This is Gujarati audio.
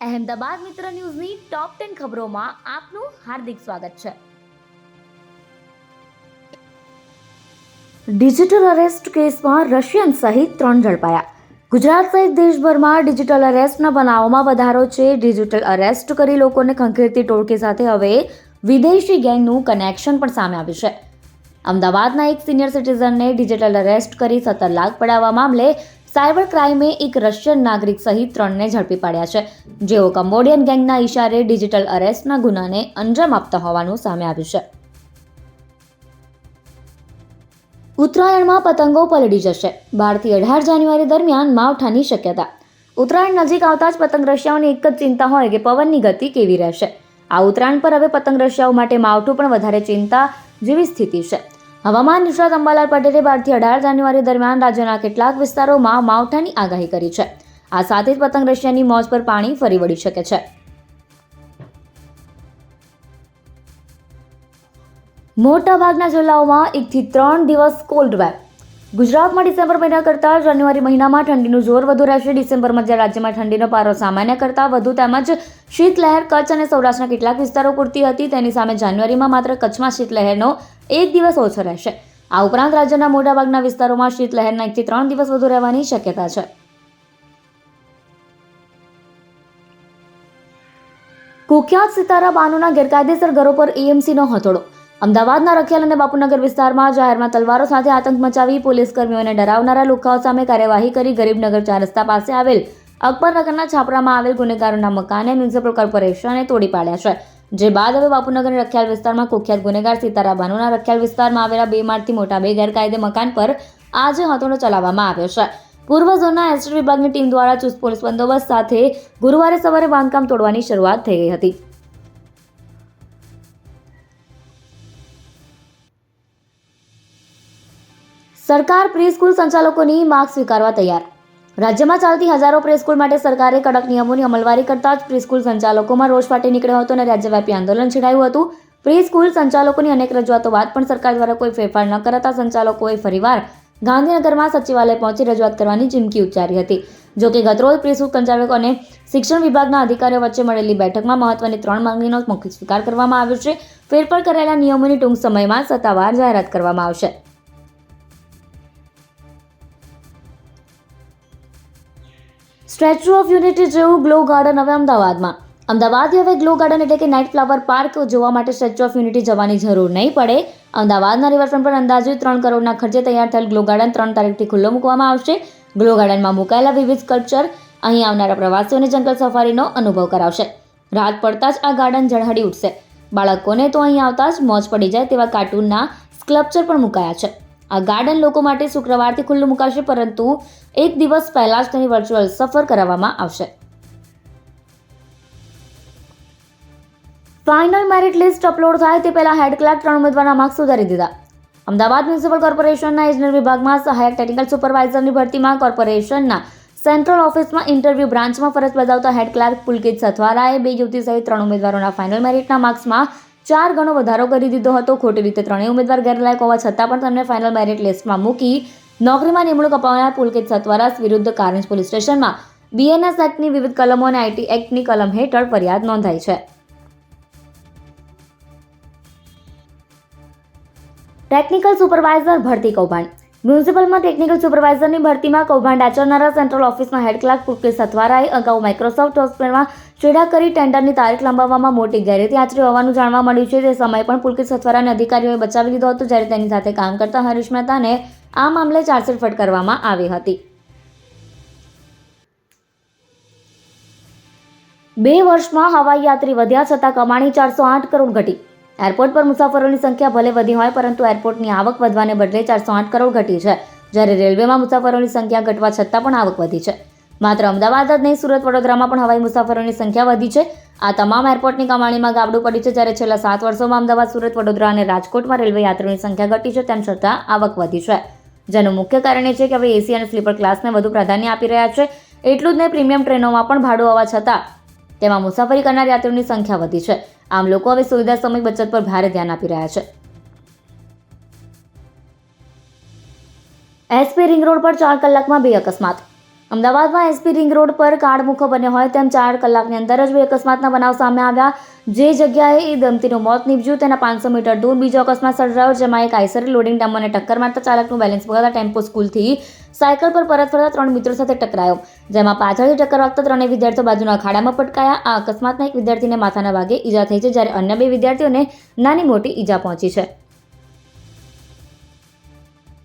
અહેમદાબાદ મિત્ર ન્યૂઝની ટોપ ટેન ખબરોમાં આપનું હાર્દિક સ્વાગત છે. ડિજિટલ અરેસ્ટ કેસમાં રશિયન સહિત ત્રણ ઝડપાયા. ગુજરાત સહિત દેશભરમાં ડિજિટલ અરેસ્ટના બનાવોમાં વધારો છે. ડિજિટલ અરેસ્ટ કરી લોકોને ખંખેરતી ટોળકી સાથે હવે વિદેશી ગેંગનું કનેક્શન પણ સામે આવ્યું છે. અમદાવાદના એક સિનિયર સિટીઝનને ડિજિટલ અરેસ્ટ કરી સત્તર લાખ પડાવવા મામલે સાયબર ક્રાઇમે એક રશિયન નાગરિક સહિત ત્રણને ઝડપી પાડ્યા છે. જેઓ કંબોડિયન ગેંગના ઇશારે ડિજિટલ અરેસ્ટના ગુનાને અંજામ આપતા હોવાનું સામે આવ્યું છે. ઉત્તરાયણમાં પતંગો પલળી જશે. બારથી અઢાર જાન્યુઆરી દરમિયાન માવઠાની શક્યતા. ઉત્તરાયણ નજીક આવતા જ પતંગ રશિયાઓની એક જ ચિંતા હોય કે પવનની ગતિ કેવી રહેશે. આ ઉત્તરાયણ પર હવે પતંગ રશિયાઓ માટે માવઠું પણ વધારે ચિંતા જેવી સ્થિતિ છે. હવામાન નિષ્ણાત અંબાલાલ પટેલે બારથી અઢાર જાન્યુઆરી દરમિયાન રાજ્યના કેટલાક વિસ્તારોમાં માવઠાની આગાહી કરી છે. આ સાથે જ પતંગ રશિયાની મોજ પર પાણી ફરી વળી શકે છે. મોટાભાગના જિલ્લાઓમાં એકથી ત્રણ દિવસ કોલ્ડ વેવ ગુજરાતમાં ડિસેમ્બર મહિના કરતાં જાન્યુઆરી મહિનામાં ઠંડીનું જોર વધુ રહેશે. ડિસેમ્બરમાં જ્યાં રાજ્યમાં ઠંડીનો પારો સામાન્ય કરતાં વધુ તેમજ શીતલહેર, કચ્છ અને સૌરાષ્ટ્રના કેટલાક વિસ્તારો પૂરતી હતી. તેની સામે જાન્યુઆરીમાં માત્ર કચ્છમાં શીતલહેરનો એક દિવસ ઓછો રહેશે. આ ઉપરાંત રાજ્યના મોટાભાગના વિસ્તારોમાં શીતલહેરના એકથી ત્રણ દિવસ વધુ રહેવાની શક્યતા છે. કુખ્યાત સિતારા બાનુના ગેરકાયદેસર ઘરો પર એએમસીનો હથોડો અમદાવાદના રખિયાલ અને બાપુનગર વિસ્તારમાં જાહેરમાં તલવારો સાથે આતંક મચાવી પોલીસ કર્મીઓને ડરાવનારા લુખાઓ સામે કાર્યવાહી કરી ગરીબનગર ચાર રસ્તા પાસે આવેલ અકબરનગરના છાપરામાં આવેલ ગુનેગારોના મકાને મ્યુનિસિપલ કોર્પોરેશને તોડી પાડ્યા છે. જે બાદ હવે બાપુનગર રખિયાલ વિસ્તારમાં કુખ્યાત ગુનેગાર સીતારા બાનુના રખિયાલ વિસ્તારમાં આવેલા બે માળથી મોટા બે ગેરકાયદે મકાન પર આજે હથોડો ચલાવવામાં આવ્યો છે. પૂર્વ ઝોનના એસટી વિભાગની ટીમ દ્વારા ચુસ્ત પોલીસ બંદોબસ્ત સાથે ગુરુવારે સવારે બાંધકામ તોડવાની શરૂઆત થઈ ગઈ હતી. સરકાર પ્રીસ્કૂલ સંચાલકોની માગ સ્વીકારવા તૈયાર. રાજ્યમાં ચાલતી હજારો પ્રીસ્કૂલ માટે સરકારે કડક નિયમોની અમલવારી કરતા જ પ્રીસ્કૂલ સંચાલકોમાં રોષ ફાટી નીકળ્યો હતો અને રાજ્યવ્યાપી આંદોલન છેડાયું હતું. પ્રીસ્કૂલ સંચાલકોની અનેક રજૂઆતો બાદ પણ સરકાર દ્વારા કોઈ ફેરફાર ન કરાતા સંચાલકોએ ફરીવાર ગાંધીનગરમાં સચિવાલય પહોંચી રજૂઆત કરવાની ચીમકી ઉચ્ચારી હતી. જો કે ગતરોજ પ્રી સ્કૂલ સંચાલકો અને શિક્ષણ વિભાગના અધિકારીઓ વચ્ચે મળેલી બેઠકમાં મહત્વની ત્રણ માંગણીનો મૌખિક સ્વીકાર કરવામાં આવ્યો છે. ફેરફાર કરાયેલા નિયમોની ટૂંક સમયમાં સત્તાવાર જાહેરાત કરવામાં આવશે. સ્ટેચ્યુ ઓફ યુનિટી જેવું ગ્લો ગાર્ડન હવે અમદાવાદમાં. અમદાવાદથી હવે ગ્લો ગાર્ડન એટલે કે નાઇટ ફ્લાવર પાર્ક જોવા માટે સ્ટેચ્યુ ઓફ યુનિટી જવાની જરૂર નહીં પડે. અમદાવાદના રિવરફ્રન્ટ પર અંદાજે ત્રણ કરોડના ખર્ચે તૈયાર થયેલ ગ્લો ગાર્ડન ત્રણ તારીખથી ખુલ્લો મૂકવામાં આવશે. ગ્લો ગાર્ડનમાં મુકાયેલા વિવિધ સ્કલ્પચર અહીં આવનારા પ્રવાસીઓને જંગલ સફારીનો અનુભવ કરાવશે. રાત પડતા જ આ ગાર્ડન ઝળહળી ઉઠશે. બાળકોને તો અહીં આવતા જ મોજ પડી જાય તેવા કાર્ટૂનના સ્કલ્પચર પણ મુકાયા છે. આ ગાર્ડન લોકો માટે શુક્રવારથી ખુલ્લું મુકાશે, પરંતુ એક દિવસ પહેલા જ તેની વર્ચ્યુઅલ સફર કરાવવામાં આવશે. ફાઇનલ મેરિટ લિસ્ટ અપલોડ થાય તે પહેલા હેડ ક્લાર્ક ત્રણ ઉમેદવારના માર્ક્સ સુધારી દીધા. અમદાવાદ મ્યુનિસિપલ કોર્પોરેશનના ઇજનેર વિભાગમાં સહાયક ટેકનિકલ સુપરવાઇઝરની ભરતીમાં કોર્પોરેશનના સેન્ટ્રલ ઓફિસમાં ઇન્ટરવ્યૂ બ્રાન્ચમાં ફરજ બજાવતા હેડ ક્લાર્ક પુલકિત સથવારાએ બે યુવતી સહિત ત્રણ ઉમેદવારોના ફાઇનલ મેરિટના માર્ક્સમાં ચાર ગણો વધારો કરી દીધો હતો. ખોટી રીતે ત્રણેય ઉમેદવાર ગેરલાયક હોવા છતાં પણ તેમને ફાઇનલ મેરિટ લિસ્ટમાં મૂકી નોકરીમાં નિમણૂક અપાવનાર પુલકિત સત્વારા વિરુદ્ધ કારંજ પોલીસ સ્ટેશનમાં બીએનએસ એક્ટની વિવિધ કલમો અને આઈટી એક્ટની કલમ હેઠળ ફરિયાદ નોંધાઈ છે. ટેકનિકલ સુપરવાઇઝર ભરતી કૌભાંડ. મ્યુનિસિપલમાં ટેકનિકલ સુપરવાઇઝરની ભરતીમાં કૌભાંડ આચરનારા સેન્ટ્રલ ઓફિસના હેડ ક્લાર્ક પુલકેશ સથવારાએ અગાઉ માઇક્રોસોફ્ટ હોસ્પિટલમાં છેડા કરી ટેન્ડરની તારીખ લંબાવવામાં મોટી ગેરરીતિ આચરી હોવાનું જાણવા મળ્યું છે. તે સમયે પણ પુલકેશ અથવારાને અધિકારીઓએ બચાવી લીધો હતો, જ્યારે તેની સાથે કામ કરતા હરીશ મહેતાને આ મામલે ચાર્જશીટ ફટ કરવામાં આવી હતી. બે વર્ષમાં હવાઈ યાત્રી વધ્યા છતાં કમાણી ચારસો આઠ કરોડ ઘટી. એરપોર્ટ પર મુસાફરોની સંખ્યા ભલે વધી હોય, પરંતુ એરપોર્ટની આવક વધવાને બદલે ચારસો આઠ કરોડ ઘટી છે. જ્યારે રેલવેમાં મુસાફરોની સંખ્યા ઘટવા છતાં પણ આવક વધી છે. માત્ર અમદાવાદ જ નહીં, સુરત, વડોદરામાં પણ હવાઈ મુસાફરોની સંખ્યા વધી છે. આ તમામ એરપોર્ટની કમાણીમાં ગાબડું પડ્યું છે. જ્યારે છેલ્લા સાત વર્ષોમાં અમદાવાદ, સુરત, વડોદરા અને રાજકોટમાં રેલવે યાત્રીઓની સંખ્યા ઘટી છે, તેમ છતાં આવક વધી છે. જેનું મુખ્ય કારણ એ છે કે હવે એસી અને સ્લીપર ક્લાસને વધુ પ્રાધાન્ય આપી રહ્યા છે. એટલું જ નહીં, પ્રીમિયમ ટ્રેનોમાં પણ ભાડું હોવા છતાં તેમાં મુસાફરી કરનાર યાત્રીઓની સંખ્યા વધી છે. આમ લોકો હવે સુવિધા સમય બચત પર ભારે ધ્યાન આપી રહ્યા છે. એસપી રિંગ રોડ પર ચાર કલાકમાં બે અકસ્માત. અમદાવાદમાં એસપી રિંગ રોડ પર કાળમુખો બન્યો હોય તેમ ચાર કલાકની અંદર જ બે અકસ્માતના બનાવ સામે આવ્યા. જે જગ્યાએ એ દંપતીનું મોત નીપજ્યું, તેના પાંચસો મીટર દૂર બીજો અકસ્માત સર્જાયો, જેમાં એક આઈસરે લોડિંગ ડામરને ટક્કર મારતા ચાલકનું બેલેન્સ બગાડતા ટેમ્પો સ્કૂલથી સાયકલ પર પરત ફરતા ત્રણ મિત્રો સાથે ટકરાયો, જેમાં પાછળથી ટક્કર વાગતા ત્રણેય વિદ્યાર્થીઓ બાજુના ખાડામાં પટકાયા. આ અકસ્માતમાં એક વિદ્યાર્થીને માથાના ભાગે ઈજા થઈ છે, જ્યારે અન્ય બે વિદ્યાર્થીઓને નાની મોટી ઈજા પહોંચી છે.